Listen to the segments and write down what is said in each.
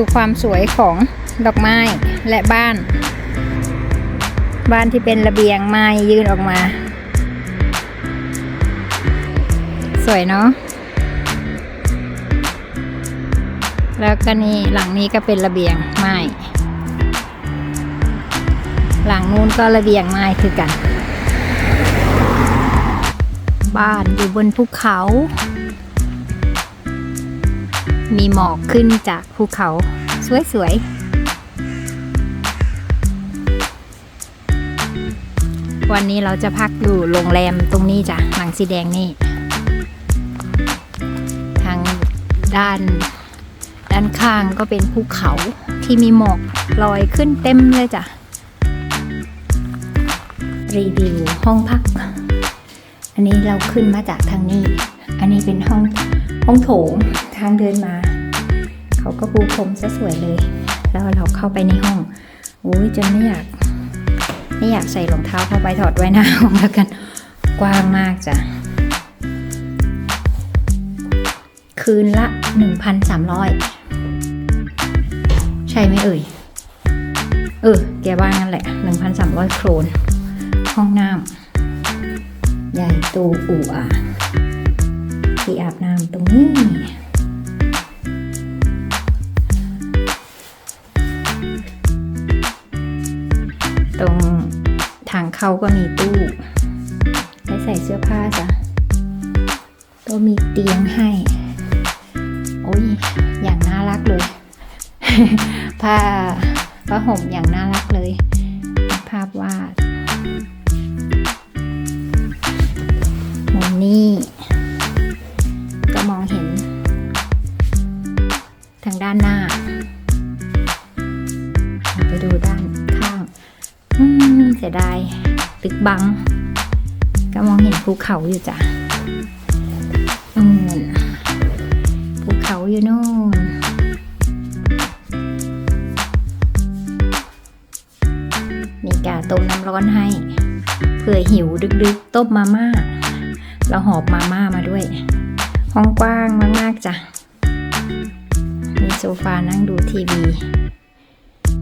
ดูความสวยของดอกไม้และบ้าน บ้านที่เป็นระเบียงไม้ยื่นออกมา สวยเนาะแล้วก็นี่หลังนี้ก็เป็นระเบียงไม้หลังนู้นก็ระเบียงไม้คือกัน บ้านอยู่บนภูเขา มีหมอกขึ้นจากภูเขาสวยๆ วันนี้เราจะพักอยู่โรงแรมตรงนี้จ้ะ หลังสีแดงนี่ ทางด้านด้านข้างก็เป็นภูเขาที่มีหมอกลอยขึ้นเต็มเลยจ้ะ รีวิวห้องพัก อันนี้เราขึ้นมาจากทางนี้ อันนี้เป็นห้อง ห้องโถงทางเดินมา เขาก็ปูพรมซะสวยเลย แล้วเราเข้าไปในห้องโอ้ยจนไม่อยาก ไม่อยากใส่รองเท้าเข้าไปถอดไว้หน้าห้องแล้วกันกว้างมากจ้ะคืนละ 1,300 ใช่ไหมเอ่ย เออ แกว่างั้นแหละ 1,300 โครน ห้องน้ำใหญ่โตอูอะ ที่อาบน้ำตรงนี้ ตรงทางเข้าก็มีตู้ไว้ใส่เสื้อผ้าจ้ะก็มีเตียงให้ โอ้ย อย่างน่ารักเลย ผ้าผ้าห่มอย่างน่ารักเลย ภาพวาด มองเห็น ทางด้านหน้า ไปดูด้านข้างอืมเสียดายตึกบัง ก็มองเห็นภูเขาอยู่จ้ะอืมภูเขาอยู่โน่นมีกาต้มน้ำร้อนให้เผื่อหิวดึกๆ ต้มมาม่าเราหอบมาม่ามาด้วย กว้างมากๆจ้ะ มีโซฟานั่งดูทีวี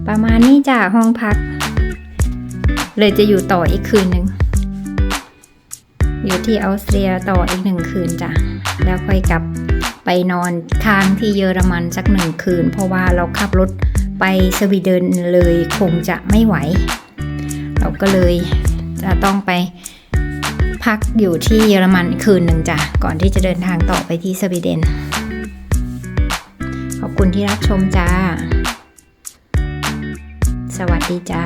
ประมาณนี้จ้ะห้องพัก เลยจะอยู่ต่ออีกคืนหนึ่ง อยู่ที่ออสเตรียต่ออีกหนึ่งคืนจ้ะ แล้วค่อยกลับไปนอนค้างที่เยอรมันสักหนึ่งคืน เพราะว่าเราขับรถไปสวีเดนเลยคงจะไม่ไหว เราก็เลยจะต้องไป พักอยู่ที่เยอรมันคืนหนึ่งจ้ะ ก่อนที่จะเดินทางต่อไปที่สวีเดน ขอบคุณที่รับชมจ้า สวัสดีจ้า